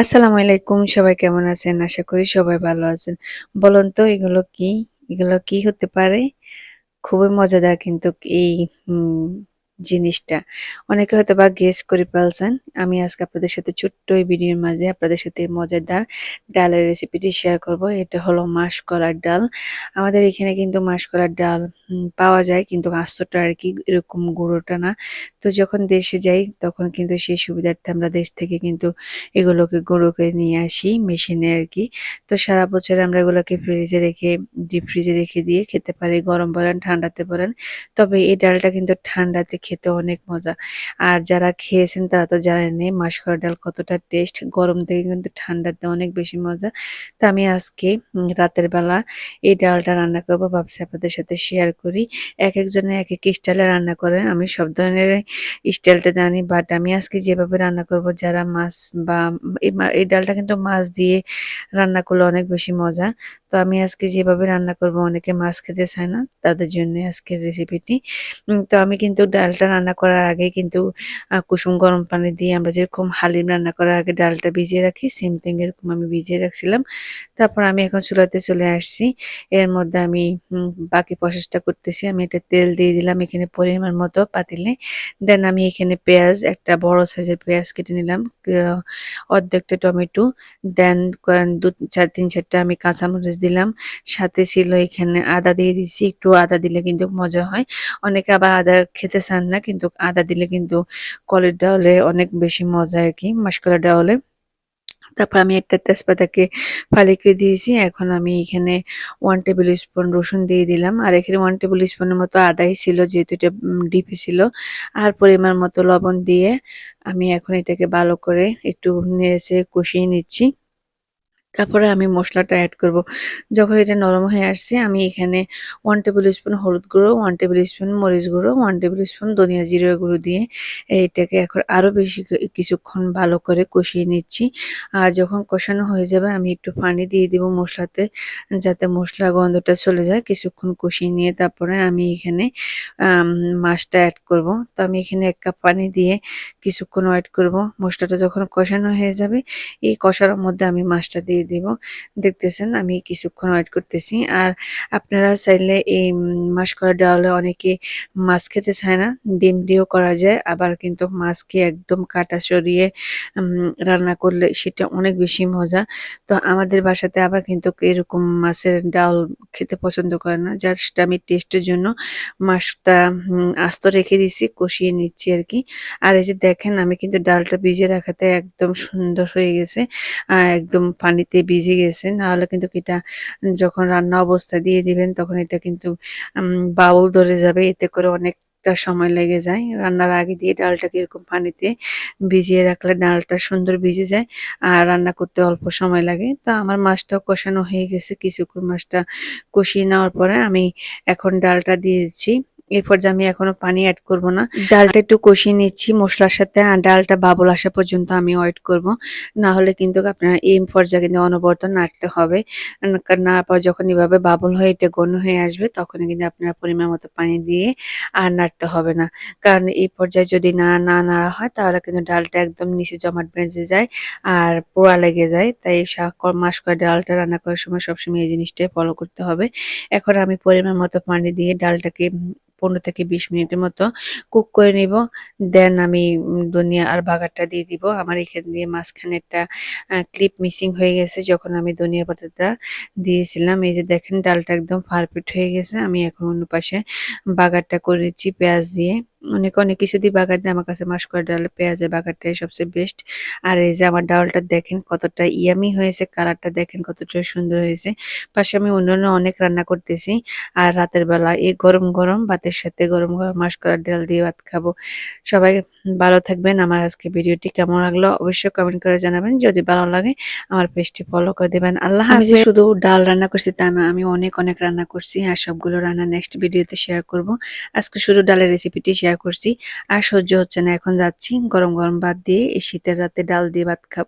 আসসালামু আলাইকুম, সবাই কেমন আছেন? আশা করি সবাই ভালো আছেন। বলুন তো, এগুলো কি? এগুলো কি হতে পারে? খুবই মজাদার কিন্তু এই জিনিসটা। অনেকে হয়তো বা গেস করে ফেলছেন। আমি আজকে আপনাদের সাথে ছোট্ট এই ভিডিওর মাঝে আপনাদের সাথে মজাদার ডালের রেসিপিটি শেয়ার করব। এটা হলো মাসকলার ডাল। আমাদের এখানে কিন্তু মাসকলার ডাল পাওয়া যায় কিন্তু আস্তটা আর কি এরকম গুঁড়োটা না। তো যখন দেশে যাই, তখন কিন্তু সেই সুবিধার্থে আমরা দেশ থেকে কিন্তু এগুলোকে গুঁড়ো করে নিয়ে আসি মেশিনে আর কি। তো সারা বছর আমরা এগুলোকে ফ্রিজে রেখে ডিপ ফ্রিজে রেখে দিয়ে খেতে পারি। গরম বলেন, ঠান্ডাতে বলেন। তবে এই ডালটা কিন্তু ঠান্ডাতে খেতে অনেক মজা। আর যারা খেয়েছেন তারা তো জানেনই মাসকলাই ডাল কতটা টেস্ট গরম থেকে কিন্তু ঠান্ডাতে অনেক বেশি মজা। তো আমি আজকে রাতের বেলা এই ডালটা রান্না করব, ভাবছি আপনাদের সাথে শেয়ার করি। এক একজনে এক এক স্টাইলে রান্না করে, আমি সব ধরনের স্টাইলটা জানি বাট আমি আজকে যেভাবে রান্না করব, যারা মাছ বা এই ডালটা কিন্তু মাছ দিয়ে রান্না করলে অনেক বেশি মজা। তো আমি আজকে যেভাবে রান্না করব, অনেকে মাছ খেতে চায় না, তাদের জন্য আজকের রেসিপিটি তো আমি কিন্তু ডালটা রান্না করার আগে কিন্তু কুসুম গরম পানি দিয়ে আমরা যেরকম হালিম রান্না করার আগে ডালটা ভিজিয়ে রাখি সেম থিং এরকম আমি ভিজিয়ে রাখছিলাম। তারপর আমি এখন চুলাতে চলে আসছি। এর মধ্যে আমি বাকি প্রসেসটা করতেছি। আমি এটা তেল দিয়ে দিলাম এখানে পরিমাণ মতো পাতিলে। দেন আমি এখানে পেঁয়াজ, একটা বড় সাইজের পেঁয়াজ কেটে নিলাম অর্ধেকটা টমেটো। দেন দু, চার, তিন, চারটা আমি কাঁচামরিচ দিলাম। সাথে ছিল এখানে আদা দিয়ে দিচ্ছি একটু আদা দিলে কিন্তু মজা হয়। অনেকে আবার আদা খেতে চান না, কিন্তু আদা দিলে কিন্তু কলের ডাউলে অনেক বেশি মজা আর কি মাসকলার ডাউলে। তারপর আমি একটা তেজপাতাকে ফালি করে দিয়েছি, এখন আমি এখানে ওয়ান টেবিল স্পুন রসুন দিয়ে দিলাম। আর এখানে ওয়ান টেবিল স্পুনের মতো আদাই ছিল, যেহেতু এটা ডিপে ছিল। আর পরিমাণ মতো লবণ দিয়ে আমি এখন এটাকে ভালো করে একটু নেড়েছে কষিয়ে নিচ্ছি। তারপরে আমি মশলাটা অ্যাড করব। যখন এটা নরম হয়ে আসছে, আমি এখানে ওয়ান টেবিল স্পুন হলুদ গুঁড়ো ওয়ান টেবিল স্পুন মরিচ গুঁড়ো ওয়ান টেবিল স্পুন ধনিয়া জিরা গুঁড়ো দিয়ে এটাকে এখন আরও বেশি কিছুক্ষণ ভালো করে কষিয়ে নিচ্ছি। আর যখন কষানো হয়ে যাবে, আমি একটু পানি দিয়ে দিব মশলাতে যাতে মশলা গন্ধটা চলে যায়। কিছুক্ষণ কষিয়ে নিয়ে তারপরে আমি এখানে মাছটা অ্যাড করব। তো আমি এখানে এক কাপ পানি দিয়ে কিছুক্ষণ ওয়েট করব। মশলাটা যখন কষানো হয়ে যাবে, এই কষার মধ্যে আমি মাছটা দিয়ে দিব। দেখতেছেন, আমি কিছুক্ষণ ওয়েট করতেছি। আর আপনারা চাইলে এই মাসকলাই ডালে অনেকে মাছ খেতে চায় না, ডিম দিয়েও করা যায়। আবার কিন্তু মাছকে একদম কাটা সরিয়ে রান্না করলে সেটা অনেক বেশি মজা। তো আমাদের বাসাতে আবার কিন্তু এরকম মাছের ডাল খেতে পছন্দ করে না। জাস্ট আমি টেস্টের জন্য মাছটা আস্ত রেখে দিছি, কষিয়ে নিচ্ছি আর কি আর এই যে দেখেন, আমি কিন্তু ডালটা ভিজে রাখাতে একদম সুন্দর হয়ে গেছে। একদম পানিতে ভিজে গেছে নাহলে কিন্তু এটা যখন রান্না অবস্থা দিয়ে দিবেন, তখন এটা কিন্তু বাউল ধরে যাবে, এতে করে অনেকটা সময় লেগে যায়। রান্নার আগে দিয়ে ডালটাকে এরকম পানিতে ভিজিয়ে রাখলে ডালটা সুন্দর ভিজে যায় আর রান্না করতে অল্প সময় লাগে। তো আমার মাছটাও কষানো হয়ে গেছে, কিছুক্ষণ মাছটা কষিয়ে নেওয়ার পরে আমি এখন ডালটা দিয়েছি। এই পর্যায়ে আমি এখনও পানি অ্যাড করব না। ডালটা একটু কষিয়ে নিচ্ছি মশলার সাথে আর ডালটা বাবল আসা পর্যন্ত আমি ওয়েট করব। না হলে কিন্তু আপনার এই পর্যায়ে কিন্তু অনবরত নাড়তে হবে। নাড়ার পর যখন এভাবে বাবল হয়ে এটা ঘন হয়ে আসবে তখন কিন্তু আপনার পরিমাণ মতো পানি দিয়ে আর নাড়তে হবে না। কারণ এই পর্যায়ে যদি না না নাড়া হয় তাহলে কিন্তু ডালটা একদম নিচে জমাট বেঁধে যায় আর পোড়া লেগে যায়। তাই শাক মাস করে ডালটা রান্না করার সময় সবসময় এই জিনিসটাই ফলো করতে হবে। এখন আমি পরিমাণ মতো পানি দিয়ে ডালটাকে পনেরো থেকে বিশ মিনিটের মতো কুক করে নিব। দেন আমি ধনিয়া আর বাগারটা দিয়ে দিব। আমার এখান দিয়ে মাঝখানে একটা ক্লিপ মিসিং হয়ে গেছে যখন আমি ধনিয়া পাতাটা দিয়েছিলাম। এই যে দেখেন, ডালটা একদম পারফেক্ট হয়ে গেছে। আমি এখন অন্য পাশে বাগারটা করেছি পেঁয়াজ দিয়ে। অনেক অনেক কিছু দিয়ে বাগার দিয়ে আমার কাছে মাস করে ডাল, পেঁয়াজের বাগারটাই সবচেয়ে বেস্ট আর এই যে আমার ডালটা দেখেন কতটা ইয়ামি হয়েছে কালারটা দেখেন কতটা সুন্দর হয়েছে। পাশে আমি অন্যান্য অনেক রান্না করতেছি। আর রাতের বেলা এই গরম গরম ভাতের সাথে গরম গরম মাস করার ডাল দিয়ে ভাত খাব। সবাই ভালো থাকবেন। আমার আজকে ভিডিওটি কেমন লাগল অবশ্যই কমেন্ট করে জানাবেন। যদি ভালো লাগে আমার পেজটি ফলো করে দেবেন। আল্লাহ আমি যে শুধু ডাল রান্না করছি তা আমি অনেক অনেক রান্না করছি আর সবগুলো রান্না নেক্সট ভিডিওতে শেয়ার করব। আজকে শুধু ডালের রেসিপিটি শেয়ার করছি। আর সহ্য হচ্ছে না এখন যাচ্ছি গরম গরম ভাত দিয়ে এই শীতের রাতে ডাল দিয়ে ভাত খাব।